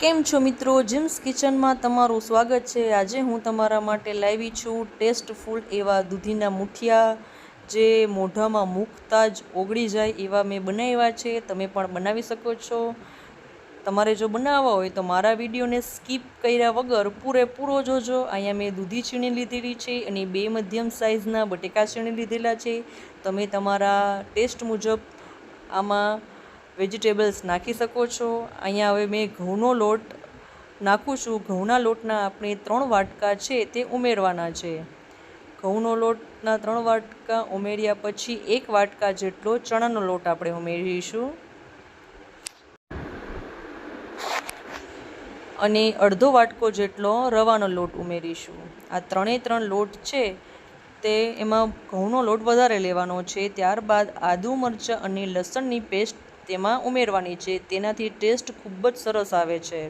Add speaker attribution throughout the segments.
Speaker 1: કેમ છો મિત્રો? જીમ્સ કિચનમાં તમારું સ્વાગત છે. આજે હું તમારા માટે લાવી છું ટેસ્ટફુલ એવા દૂધીના મુઠિયા, જે મોઢામાં મૂકતા જ ઓગળી જાય એવા મેં બનાવ્યા છે. તમે પણ બનાવી શકો છો. તમારે જો બનાવવા હોય તો મારા વિડીયોને સ્કીપ કર્યા વગર પૂરેપૂરો જોજો. અહીંયા મેં દૂધી છીણી લીધેલી છે અને બે મધ્યમ સાઇઝના બટેકા છીણી લીધેલા છે. તમે તમારા ટેસ્ટ મુજબ આમાં વેજીટેબલ્સ નાખી શકો છો. અહીંયા હવે મેં ઘઉંનો લોટ નાખું છું. ઘઉંના લોટના આપણે ત્રણ વાટકા છે તે ઉમેરવાના છે. ઘઉંનો લોટના ત્રણ વાટકા ઉમેર્યા પછી એક વાટકા જેટલો ચણાનો લોટ આપણે ઉમેરીશું. અને અડધો વાટકો જેટલો રવાનો લોટ ઉમેરીશું. આ ત્રણે ત્રણ લોટ છે તે એમાં ઘઉંનો લોટ વધારે લેવાનો છે. ત્યારબાદ આદુ મરચાં અને લસણની પેસ્ટ તેમાં ઉમેરવાની છે. તેનાથી ટેસ્ટ ખૂબ જ સરસ આવે છે.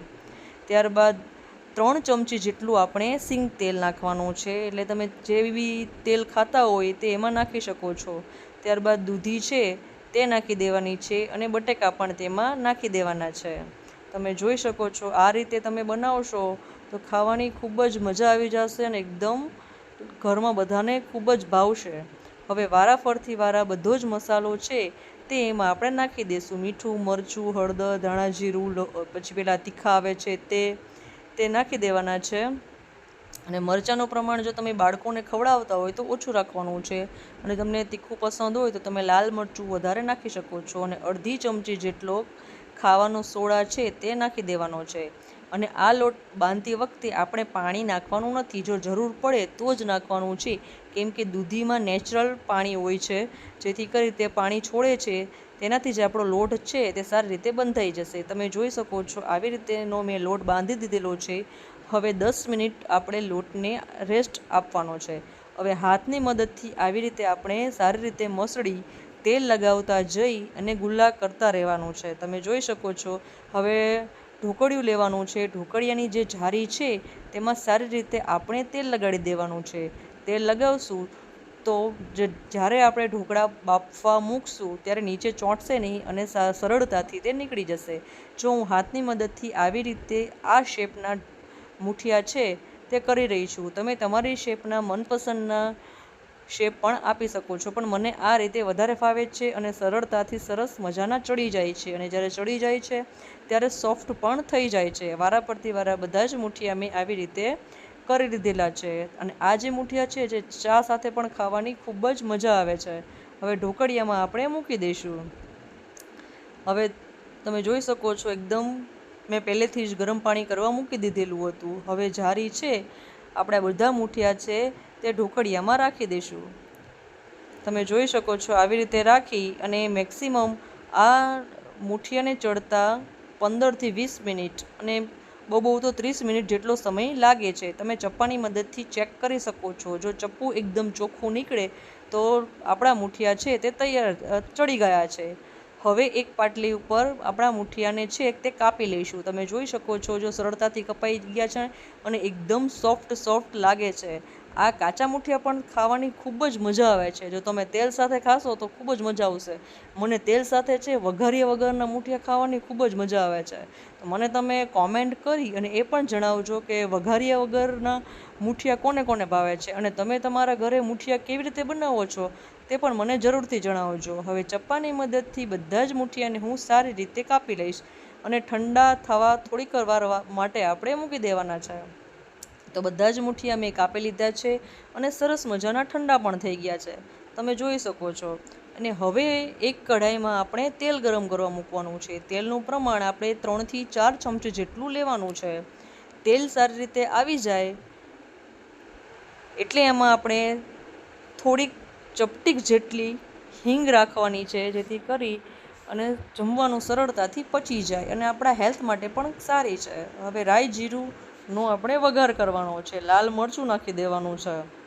Speaker 1: ત્યારબાદ ત્રણ ચમચી જેટલું આપણે સિંગ તેલ નાખવાનું છે. એટલે તમે જેવી તેલ ખાતા હોય તે એમાં નાખી શકો છો. ત્યારબાદ દૂધી છે તે નાખી દેવાની છે અને બટેકા પણ તેમાં નાખી દેવાના છે. તમે જોઈ શકો છો આ રીતે તમે બનાવશો તો ખાવાની ખૂબ જ મજા આવી જશે અને એકદમ ઘરમાં બધાને ખૂબ જ ભાવશે. હવે વારાફરથી વારા બધો જ મસાલો છે તે એમાં આપણે નાખી દઈશું. મીઠું, મરચું, હળદર, ધાણા જીરું પછી પેલા તીખા આવે છે તે તે નાખી દેવાના છે. અને મરચાંનું પ્રમાણ જો તમે બાળકોને ખવડાવતા હોય તો ઓછું રાખવાનું છે. અને તમને તીખું પસંદ હોય તો તમે લાલ મરચું વધારે નાખી શકો છો. અને અડધી ચમચી જેટલો ખાવાનો સોડા છે તે નાખી દેવાનો છે. અને આ લોટ બાંધતી વખતે આપણે પાણી નાખવાનું નથી. જો જરૂર પડે તો જ નાખવાનું છે. કેમ કે દૂધીમાં નેચરલ પાણી હોય છે. જેથી કરી તે પાણી છોડે છે. તેનાથી જે આપણો લોટ છે તે સારી રીતે બંધાઈ જશે. તમે જોઈ શકો છો આવી રીતેનો મેં લોટ બાંધી દીધેલો છે. હવે દસ મિનિટ આપણે લોટને રેસ્ટ આપવાનો છે. હવે હાથની મદદથી આવી રીતે આપણે સારી રીતે મસળી તેલ લગાવતા જઈ અને ગુલ્લા કરતા રહેવાનું છે. તમે જોઈ શકો છો. હવે ઢોકળિયું લેવાનું છે. ઢોકળિયાની જે જારી છે, તેમાં સારી રીતે આપણે તેલ લગાડી દેવાનું છે. તેલ લગાવશું તો જ્યારે આપણે ઢોકળા બાફવા મૂકશું, ત્યારે નીચે ચોંટશે નહીં અને સરળતાથી તે નીકળી જશે. જો હું હાથની મદદથી આવી રીતે આ શેપના મુઠિયા છે, તે કરી રહી છું. તમે તમારી શેપના મનપસંદના શેપ પણ આપી શકો છો. પણ મને આ રીતે વધારે ફાવે છે અને સરળતાથી સરસ મજાના ચડી જાય છે. અને જ્યારે ચડી જાય છે, ત્યારે સોફ્ટ પણ થઈ જાય છે. વારા પરથી વારા બધા જ મુઠિયા મેં આવી રીતે કરી લીધેલા છે. અને આ જે મુઠિયા છે, જે ચા સાથે પણ ખાવાની ખૂબ જ મજા આવે છે. હવે ઢોકળિયામાં આપણે મૂકી દઈશું. હવે તમે જોઈ શકો છો, એકદમ મેં પહેલેથી જ ગરમ પાણી કરવા મૂકી દીધેલું હતું. હવે જારી છે, આપણા બધા મુઠિયા છે તે ઢોકળિયામાં રાખી દઈશું તમે જોઈ શકો છો આવી રીતે રાખી અને મેક્સિમમ આ મુઠિયાને ચડતા પંદરથી વીસ મિનિટ અને બહુ બહુ તો ત્રીસ મિનિટ જેટલો સમય લાગે છે. તમે ચપ્પાની મદદથી ચેક કરી શકો છો. જો ચપ્પુ એકદમ ચોખ્ખું નીકળે તો આપણા મુઠિયા છે તે તૈયાર ચડી ગયા છે. હવે એક પાટલી ઉપર આપણા મુઠિયાને છે તે કાપી લઈશું. તમે જોઈ શકો છો જો સરળતાથી કપાઈ ગયા છે અને એકદમ સોફ્ટ સોફ્ટ લાગે છે. આ કાચા મુઠિયા પણ ખાવાની ખૂબ જ મજા આવે છે. જો તમે તેલ સાથે ખાશો તો ખૂબ જ મજા આવશે. મને તેલ સાથે છે વઘારીયા વગરના મુઠિયા ખાવાની ખૂબ જ મજા આવે છે. તો મને તમે કોમેન્ટ કરી અને એ પણ જણાવજો કે વઘારીયા વગરના મુઠિયા કોને કોને ભાવે છે અને તમે તમારા ઘરે મુઠિયા કેવી રીતે બનાવો છો તે પણ મને જરૂરથી જણાવજો. હવે ચપ્પાની મદદથી બધા જ મુઠિયાને હું સારી રીતે કાપી લઈશ અને ઠંડા થવા થોડીક વાર માટે આપણે મૂકી દેવાના છે. તો બધા જ મુઠિયા મેં કાપી લીધા છે અને સરસ મજાના ઠંડા પણ થઈ ગયા છે. તમે જોઈ શકો છો. અને હવે એક કઢાઈમાં આપણે તેલ ગરમ કરવા મૂકવાનું છે. તેલનું પ્રમાણ આપણે ત્રણથી ચાર ચમચી જેટલું લેવાનું છે. તેલ સારી રીતે આવી જાય એટલે એમાં આપણે થોડીક ચપટીક જેટલી હિંગ રાખવાની છે જેથી કરી અને જમવાનું સરળતાથી પચી જાય અને આપણા હેલ્થ માટે પણ સારી છે. હવે રાઈ જીરુંનો આપણે વઘાર કરવાનો છે. લાલ મરચું નાખી દેવાનું છે.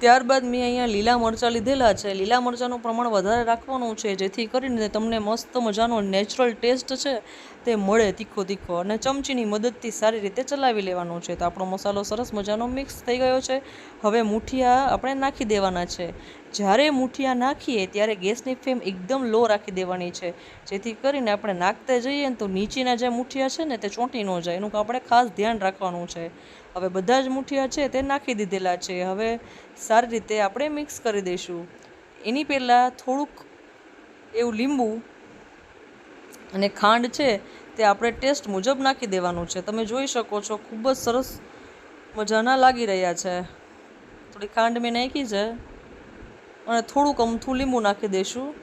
Speaker 1: ત્યારબાદ મેં અહીંયા લીલા મરચાં લીધેલા છે. લીલા મરચાંનું પ્રમાણ વધારે રાખવાનું છે, જેથી કરીને તમને મસ્ત મજાનો નેચરલ ટેસ્ટ છે તે મળે તીખો તીખો અને ચમચીની મદદથી સારી રીતે ચલાવી લેવાનું છે. તો આપણો મસાલો સરસ મજાનો મિક્સ થઈ ગયો છે. હવે મુઠિયા આપણે નાખી દેવાના છે. જ્યારે મૂઠિયા નાખીએ ત્યારે ગેસની ફ્લેમ એકદમ લો રાખી દેવાની છે. જેથી કરીને આપણે નાખતા જઈએ ને તો નીચેના જે મૂઠિયા છે ને તે ચોંટી ન જાય. એનું આપણે ખાસ ધ્યાન રાખવાનું છે. હવે બધા જ મૂઠિયા છે તે નાખી દીધેલા છે. હવે સારી રીતે આપણે મિક્સ કરી દઈશું. એની પહેલાં થોડુંક એવું લીંબુ અને ખાંડ છે તે આપણે ટેસ્ટ મુજબ નાખી દેવાનું છે. તમે જોઈ શકો છો ખૂબ જ સરસ મજાના લાગી રહ્યા છે. થોડી ખાંડ મેં નાખી છે. અને થોડુંક અમથું લીંબુ નાખી દઈશું.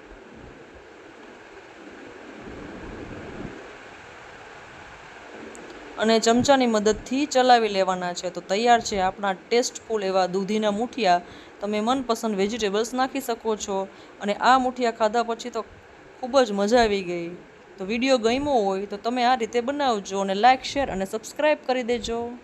Speaker 1: અને ચમચાની મદદથી ચલાવી લેવાના છે. તો તૈયાર છે આપણા ટેસ્ટફુલ એવા દૂધીના મૂઠિયા. તમે મનપસંદ વેજીટેબલ્સ નાખી શકો છો. અને આ મૂઠિયા ખાધા પછી તો ખૂબ જ મજા આવી ગઈ. તો વીડિયો ગમ્યો હોય તો તમે આ રીતે બનાવજો અને લાઇક શેર અને સબસ્ક્રાઈબ કરી દેજો.